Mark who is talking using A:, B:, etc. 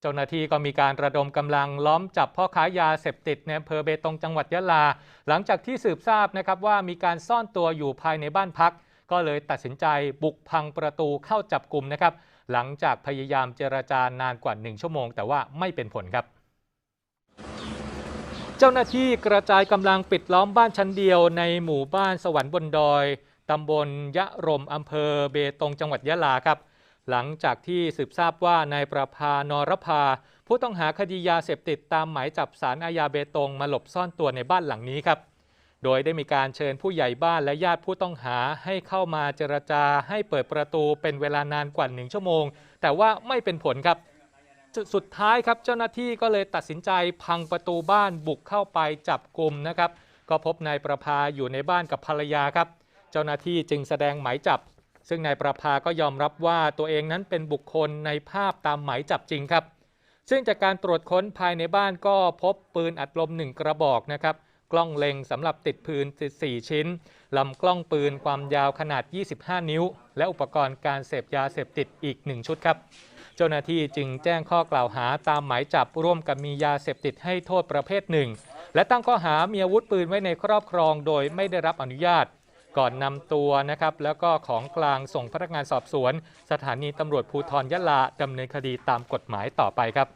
A: เจ้าหน้าที่ก็มีการระดมกำลังล้อมจับพ่อค้ายาเสพติดในอำเภอเบตงจังหวัดยะลา หลังจากที่สืบทราบนะครับว่ามีการซ่อนตัวอยู่ภายในบ้านพัก ก็เลยตัดสินใจบุกพังประตูเข้าจับกลุ่มนะครับ หลังจากพยายามเจรจานานกว่า 1 ชั่วโมง แต่ว่าไม่เป็นผลครับเจ้าหน้าที่กระจายกำลังปิดล้อมบ้านชั้นเดียวในหมู่บ้านสวรรค์บนดอย ตำบลยะรมอำเภอเบตงจังหวัดยะลาครับ หลังจากที่สืบทราบว่านายประพานรภา ผู้ต้องหาคดียาเสพติดตามหมายจับสารอาญาเบตงมาหลบซ่อนตัวในบ้านหลังนี้ครับ โดยได้มีการเชิญผู้ใหญ่บ้านและญาติผู้ต้องหาให้เข้ามาเจรจาให้เปิดประตูเป็นเวลานานกว่าหนึ่งชั่วโมง แต่ว่าไม่เป็นผลครับ สุดท้ายครับเจ้าหน้าที่ก็เลยตัดสินใจพังประตูบ้านบุกเข้าไปจับกลุ่มนะครับ ก็พบนายประภาอยู่ในบ้านกับภรรยาครับ เจ้าหน้าที่จึงแสดงหมายจับ ซึ่งนายประภาก็ยอมรับว่าตัวเองนั้นเป็นบุคคลในภาพตามหมายจับจริงครับ ซึ่งจากการตรวจค้นภายในบ้านก็พบปืนอัดลมหนึ่งกระบอกนะครับกล้องเล็งสำหรับติดปืน4ชิ้น ลำกล้องปืนความยาวขนาด 25 นิ้ว และอุปกรณ์การเสพยาเสพติดอีก 1 ชุดครับ เจ้าหน้าที่จึงแจ้งข้อกล่าวหาตามหมายจับร่วมกับมียาเสพติดให้โทษประเภทหนึ่ง และตั้งข้อหามีอาวุธปืนไว้ในครอบครองโดยไม่ได้รับอนุญาต ก่อนนำตัวนะครับแล้วก็ของกลางส่งพนักงานสอบสวน สถานีตำรวจภูธรยะลาดำเนินคดีตามกฎหมายต่อไปครับ